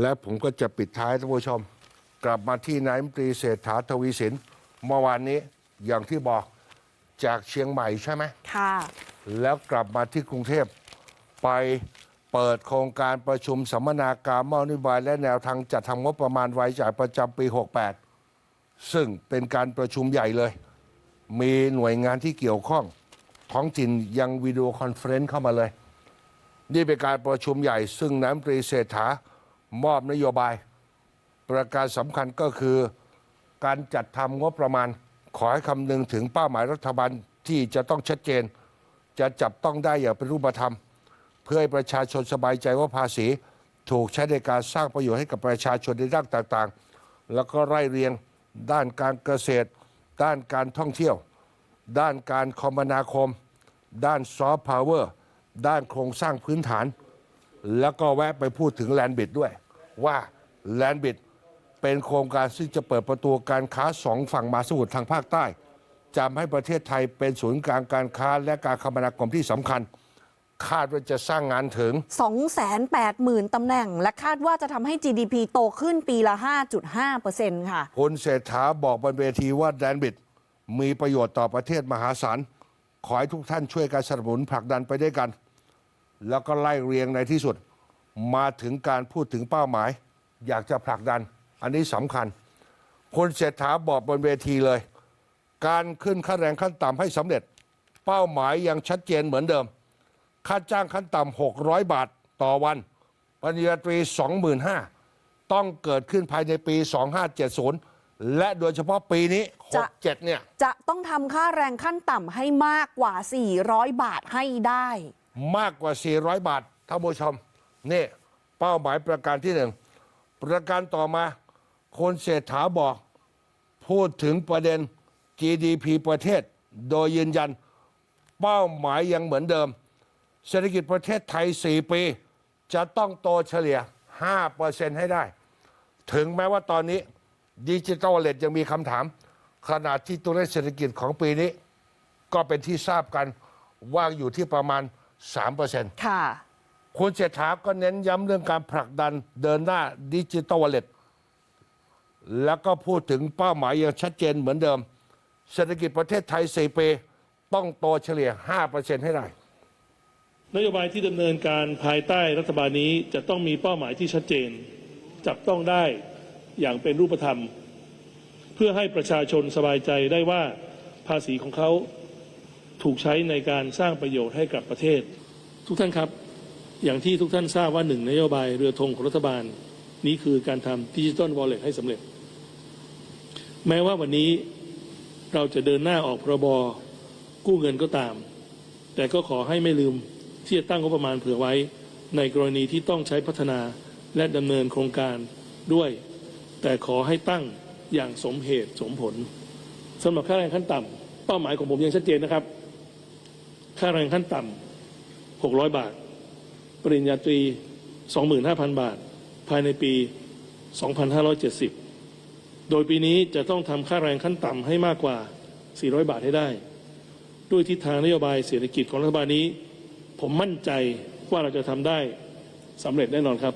และผมก็จะปิดท้ายท่านผู้ชม กลับมาที่นายมนตรีเศรษฐาทวีสินเมื่อวานนี้อย่างที่บอกจากเชียงใหม่ใช่ไหมค่ะ แล้วกลับมาที่กรุงเทพไปเปิดโครงการประชุมสัมมนาการมอบนโยบายและแนวทางจัดทำงบประมาณรายจ่ายประจำปี 68 ซึ่งเป็นการประชุมใหญ่เลย มีหน่วยงานที่เกี่ยวข้อง ท้องถิ่นยังวิดีโอคอนเฟรนซ์เข้ามาเลย นี่เป็นการประชุมใหญ่ซึ่งนายกรัฐมนตรีเศรษฐา มอบนโยบาย ประการสำคัญก็คือการจัดทำงบประมาณ ขอให้คำนึงถึงเป้าหมายรัฐบาลที่จะต้องชัดเจน จะจับต้องได้อย่างเป็นรูปธรรม เพื่อให้ประชาชนสบายใจว่าภาษี ถูกใช้ในการสร้างประโยชน์ให้กับประชาชนในด้านต่างๆ แล้วก็ไล่เรียง ด้านการเกษตร ด้านการท่องเที่ยว ด้านการคมนาคม ด้านซอฟต์พาวเวอร์ด้านโครงสร้างพื้นฐาน แล้วก็แวะไปพูดถึงแลนบิดด้วย ว่าแลนบิดเป็นโครงการซึ่งจะเปิดประตูการค้าสองฝั่งมหาสมุทรทางภาคใต้จำให้ประเทศไทยเป็นศูนย์กลางการค้าและการคมนาคมที่สำคัญ คาดว่าจะสร้างงานถึง 280,000 ตำแหน่ง และคาดว่าจะทำให้ GDP โตขึ้นปีละ 5.5%ค่ะคุณเศรษฐาบอกบนเวทีว่าแดนบิดมีประโยชน์ต่อประเทศมหาศาลขอให้ทุกท่านช่วยการสนับสนุนผลักดันไปด้วยกัน แล้วก็ไล่เรียงในที่สุด มาถึงการพูดถึงเป้าหมาย อยากจะผลักดัน อันนี้สำคัญคุณเศรษฐาบอกบนเวทีเลย การขึ้นค่าแรงขั้นต่ำให้สำเร็จ เป้าหมายยังชัดเจนเหมือนเดิม ค่าจ้างขั้นต่ำ600 บาทต่อวันปริญญาตรี 25,000 ต้องเกิดขึ้นภายในปี 2570 และโดยเฉพาะปีนี้จะ67 เนี่ย จะต้องทำค่าแรงขั้นต่ำให้มากกว่า 400 บาทให้ได้ มากกว่า 400 บาทท่านผู้ชม นี่เป้าหมายประการที่หนึ่งประการต่อมาคนเศรษฐาบอก พูดถึงประเด็น GDP ประเทศ โดยยืนยัน เป้าหมายยังเหมือนเดิม เศรษฐกิจประเทศไทย 4 ปี จะต้องโตเฉลี่ย 5%ให้ได้ ถึงแม้ว่าตอนนี้ดิจิทัลเลตยังมีคำถาม ขนาดที่ตัวเลขเศรษฐกิจของปีนี้ ก็เป็นที่ทราบกันว่าอยู่ที่ประมาณ 3%ค่ะ คุณเศรษฐาก็เน้นย้ำเรื่องการผลักดันเดินหน้าดิจิทัลวอลเล็ตแล้วก็พูดถึงเป้าหมายอย่างชัดเจนเหมือนเดิม เศรษฐกิจประเทศไทย4ปีต้องโตเฉลี่ย 5%ให้ได้ นโยบายที่ดำเนินการภายใต้รัฐบาลนี้จะต้องมีเป้าหมายที่ชัดเจน จับต้องได้อย่างเป็นรูปธรรม เพื่อให้ประชาชนสบายใจได้ว่าภาษีของเขาถูกใช้ในการสร้างประโยชน์ให้กับประเทศ ทุกท่านครับ อย่างที่ทุกท่านทราบว่าหนึ่งนโยบายเรือธงของรัฐบาล นี้คือการทำดิจิ t a ลวอลเล็ตให้สำเร็จ แม้ว่าวันนี้เราจะเดินหน้าออกพรบกู้เงินก็ตาม แต่ก็ขอให้ไม่ลืมที่จะตั้งงบประมาณเผื่อไว้ ในกรณีที่ต้องใช้พัฒนาและดำเนินโครงการด้วย แต่ขอให้ตั้งอย่างสมเหตุสมผลสำหรับค่าแรงขั้นต่ำเป้าหมายของผมยังชัดเจนนะครับ ค่าแรงขั้นต่ำ600 บาท ปริญญาตรี 25,000 บาท ภายในปี 2570 โดยปีนี้จะต้องทำค่าแรงขั้นต่ำให้มากกว่า 400 บาทให้ได้ ด้วยทิศทางนโยบายเศรษฐกิจของรัฐบาลนี้ ผมมั่นใจว่าเราจะทำได้สำเร็จแน่นอนครับ